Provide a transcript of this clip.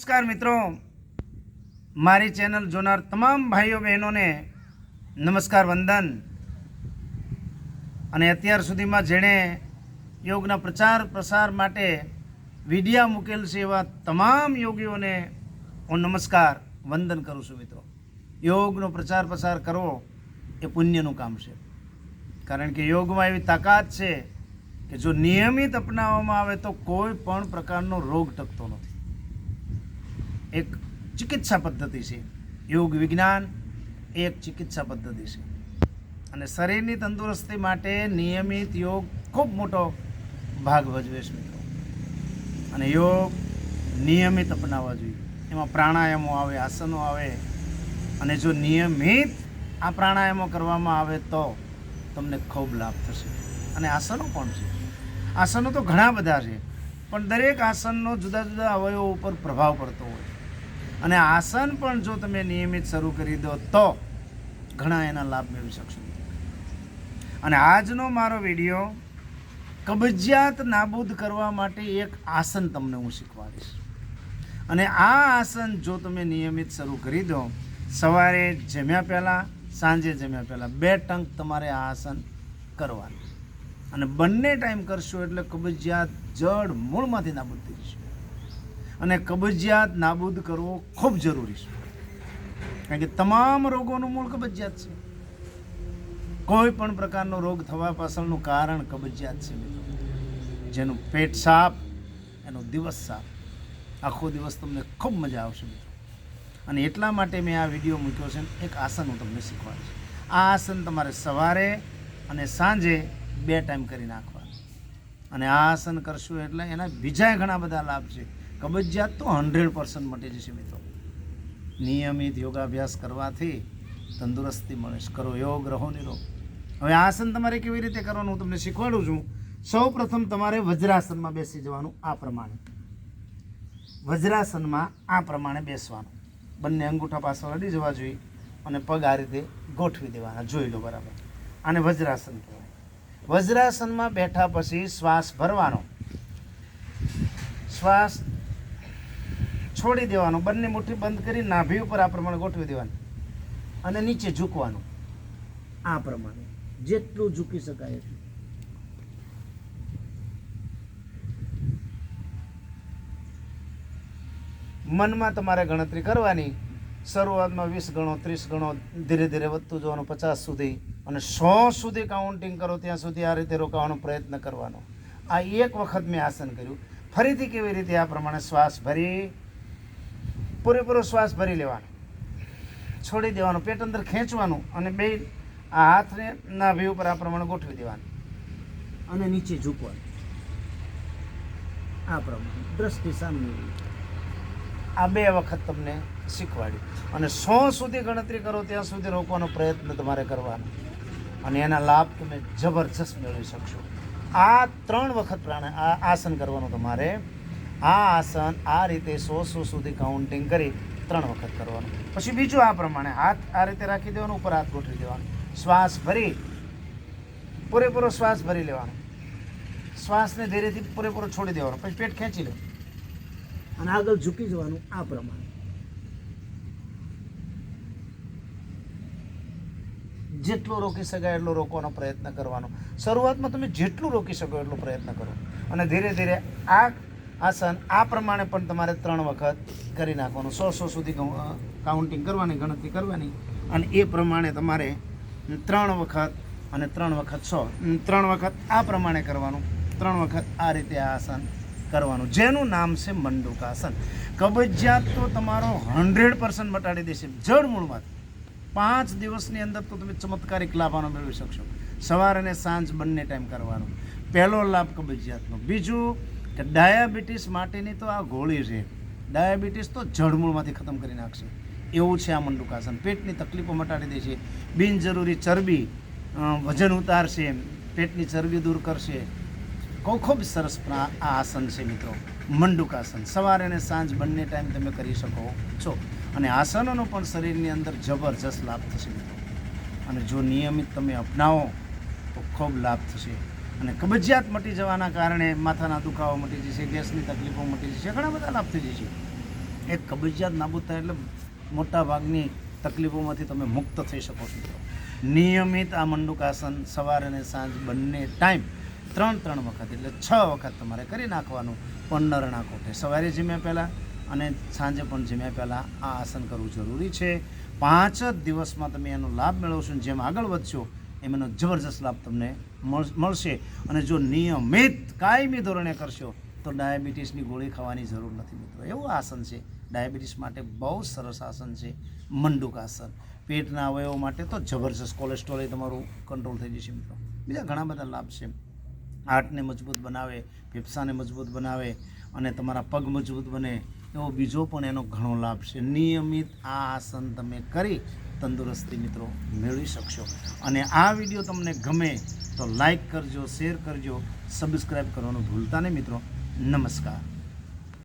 નમસ્કાર મિત્રો. મારી ચેનલ જોનાર તમામ ભાઈઓ બહેનોને નમસ્કાર, વંદન. અને અત્યાર સુધીમાં જેણે યોગના પ્રચાર પ્રસાર માટે વિડિયા મૂકેલ છે એવા તમામ યોગીઓને હું નમસ્કાર, વંદન કરું છું મિત્રો. યોગનો પ્રચાર પ્રસાર કરવો એ પુણ્યનું કામ છે. કારણ કે યોગમાં એવી તાકાત છે કે જો નિયમિત અપનાવવામાં આવે તો કોઈ પણ પ્રકારનો રોગ ટકતો નથી. એક ચિકિત્સા પદ્ધતિ છે. યોગ વિજ્ઞાન એક ચિકિત્સા પદ્ધતિ છે. અને શરીરની તંદુરસ્તી માટે નિયમિત યોગ ખૂબ મોટો ભાગ ભજવે છે મિત્રો. અને યોગ નિયમિત અપનાવવા જોઈએ. એમાં પ્રાણાયામો આવે, આસનો આવે. અને જો નિયમિત આ પ્રાણાયામો કરવામાં આવે તો તમને ખૂબ લાભ થશે. અને આસનો પણ છે. આસનો તો ઘણા બધા છે. પણ દરેક આસનનો જુદા જુદા અવયવો ઉપર પ્રભાવ પડતો હોય અને આસન પણ જો તમે નિયમિત શરૂ કરી દો તો ઘણા એના લાભ મેળવી શકશો. અને આજનો મારો વીડિયો કબજિયાત નાબૂદ કરવા માટે એક આસન તમને હું શીખવાડીશ. અને આ આસન જો તમે નિયમિત શરૂ કરી દો, સવારે જમ્યા પહેલાં, સાંજે જમ્યા પહેલાં બે ટંક તમારે આ આસન કરવાનું. અને બંને ટાઈમ કરશો એટલે કબજિયાત જડ મૂળમાંથી નાબૂદ થઈ જશે. અને કબજિયાત નાબૂદ કરવો ખૂબ જરૂરી છે. કારણ કે તમામ રોગોનું મૂળ કબજિયાત છે. કોઈ પણ પ્રકારનો રોગ થવા પાછળનું કારણ કબજિયાત છે જેનું પેટ સાફ, એનો દિવસ સાફ. આખો દિવસ તમને ખૂબ મજા આવશે મિત્રો. અને એટલા માટે મેં આ વીડિયો મૂક્યો છે એક આસન હું તમને શીખવાડીશ આ આસન તમારે સવારે અને સાંજે બે ટાઈમ કરી નાખવાનું. અને આ આસન કરશું એટલે એના બીજા ઘણા બધા લાભ છે. કબજિયાત તો હંડ્રેડ પર્સન્ટ મટી જશે મિત્રો. નિયમિત યોગાભ્યાસ કરવાથી તંદુરસ્તી મળે કરો યોગ, રહો નિરોગ. હવે આસન તમારે કેવી રીતે કરવાનું? હું તમને શીખવાડું છું. સૌ પ્રથમ તમારે વજ્રાસનમાં બેસી જવાનું આ પ્રમાણે. વજ્રાસનમાં આ પ્રમાણે બેસવાનું. બંને અંગૂઠા પાછળ અડી જવા જોઈએ અને પગ આ રીતે ગોઠવી દેવાના. જોઈ લો બરાબર. આને વજ્રાસન કહેવાય. વજ્રાસનમાં બેઠા પછી શ્વાસ ભરવાનો. શ્વાસ છોડી દેવાનું, બંને મુઠ્ઠી બંધ કરી નાભી ઉપર આ પ્રમાણે ગોઠવી દેવાનું અને નીચે ઝૂકવાનું. આ પ્રમાણે. જેટલું ઝૂકી શકાય એટલું. મનમાં તમારે ગણતરી કરવાની. શરૂઆતમાં વીસ ગણો, ત્રીસ ગણો, ધીરે ધીરે વધતું જવાનું પચાસ સુધી અને સો સુધી કાઉન્ટિંગ કરો, ત્યાં સુધી આ રીતે રોકાવાનો પ્રયત્ન કરવાનો. આ એક વખત મેં આસન કર્યું. ફરીથી કેવી રીતે આ પ્રમાણે શ્વાસ ભરી? પૂરેપૂરો શ્વાસ ભરી લેવાનો. છોડી દેવાનો, પેટ અંદર ખેંચવાનું અને બે આ હાથને નાભી ઉપર આ પ્રમાણે ગોઠવી દેવાનું. અને નીચે ઝૂકવાનું. આ પ્રમાણે, દ્રષ્ટિ સામે આ બે વખત તમને શીખવાડ્યું. અને સો સુધી ગણતરી કરો, ત્યાં સુધી રોકવાનો પ્રયત્ન તમારે કરવાનો. અને એના લાભ તમે જબરજસ્ત મેળવી શકશો. આ ત્રણ વખત પ્રાણ આ આસન કરવાનું તમારે આ આસન આ રીતે સો સો સુધી કાઉન્ટિંગ કરી ત્રણ વખત કરવાનું. પછી બીજું આ પ્રમાણે હાથ આ રીતે રાખી દેવાનો, ઉપર હાથ ગોઠવી દેવાનો. શ્વાસ ભરી, પૂરેપૂરો શ્વાસ ભરી લેવાનો. શ્વાસને ધીરેથી પૂરેપૂરો છોડી દેવાનો. પછી પેટ ખેંચી લે અને આગળ ઝૂકી જવાનું આ પ્રમાણે. જેટલો રોકી શકાય એટલો રોકવાનો પ્રયત્ન કરવાનો. શરૂઆતમાં તમે જેટલું રોકી શકો એટલો પ્રયત્ન કરો. અને ધીરે ધીરે આ આસન આ પ્રમાણે પણ તમારે ત્રણ વખત કરી નાખવાનું. સો સો સુધી કાઉન્ટિંગ કરવાની, ગણતરી કરવાની. અને એ પ્રમાણે તમારે ત્રણ વખત અને ત્રણ વખત સો ત્રણ વખત આ પ્રમાણે કરવાનું. ત્રણ વખત આ રીતે આ આસન કરવાનું. જેનું નામ છે મંડુકાસન કબજિયાત તો તમારો હંડ્રેડ પર્સન્ટ મટાડી દેશે. જડ મૂળમાંથી પાંચ દિવસની અંદર તો તમે ચમત્કારિક લાભાનો મેળવી શકશો. સવાર અને સાંજ બંને ટાઈમ કરવાનો. પહેલો લાભ કબજિયાતનો. બીજું કે ડાયાબિટીસ માટેની તો આ ગોળી છે. ડાયાબિટીસ તો જળમૂળમાંથી ખતમ કરી નાખશે. એવું છે આ મંડુકાસન. પેટની તકલીફો મટાડી દેશે બિનજરૂરી ચરબી વજન ઉતારશે. પેટની ચરબી દૂર કરશે. કહું ખૂબ સરસ આ આસન છે મિત્રો. મંડુકાસન. સવારે અને સાંજ બંને ટાઈમ તમે કરી શકો છો. અને આસનોનો પણ શરીરની અંદર જબરજસ્ત લાભ થશે મિત્રો. અને જો નિયમિત તમે અપનાવો, તો ખૂબ લાભ થશે. અને કબજિયાત મટી જવાના કારણે માથાના દુખાવો મટી જશે, ગેસની તકલીફો મટી જશે, ઘણા બધા લાભ થઈ જશે. એક કબજિયાત નાબૂદ થાય એટલે મોટા ભાગની તકલીફોમાંથી તમે મુક્ત થઈ શકો છો. નિયમિત આ મંડુકાસન સવાર અને સાંજ બંને ટાઈમ ત્રણ ત્રણ વખત એટલે છ વખત તમારે કરી નાખવાનું પંદરના કોઠે. સવારે જીમ્યા પહેલાં અને સાંજે પણ જીમ્યા પહેલાં આ આસન કરવું જરૂરી છે. પાંચ જ દિવસમાં તમે એનો લાભ મેળવશો જેમ આગળ વધશો એમ એનો જબરજસ્ત લાભ તમને મળ- મળશે. અને જો નિયમિત કાયમી ધોરણે કરશો, તો ડાયાબિટીસની ગોળી ખાવાની જરૂર નથી મિત્રો. એવું આસન છે. ડાયાબિટીસ માટે બહુ સરસ આસન છે. મંડુક આસન. પેટના અવયવો માટે તો જબરજસ્ત કોલેસ્ટ્રોલ એ તમારું કંટ્રોલ થઈ જશે મિત્રો. બીજા ઘણા બધા લાભ છે. હાર્ટને મજબૂત બનાવે, ફેફસાને મજબૂત બનાવે અને તમારા પગ મજબૂત બને. એવો બીજો પણ એનો ઘણો લાભ છે. નિયમિત આ આસન તમે કરી તંદુરસ્તી મિત્રો મેળવી શકશો. અને આ વીડિયો તમને ગમે તો લાઈક કરજો, શેર કરજો સબસ્ક્રાઈબ કરવાનું ભૂલતા નહીં મિત્રો. નમસ્કાર.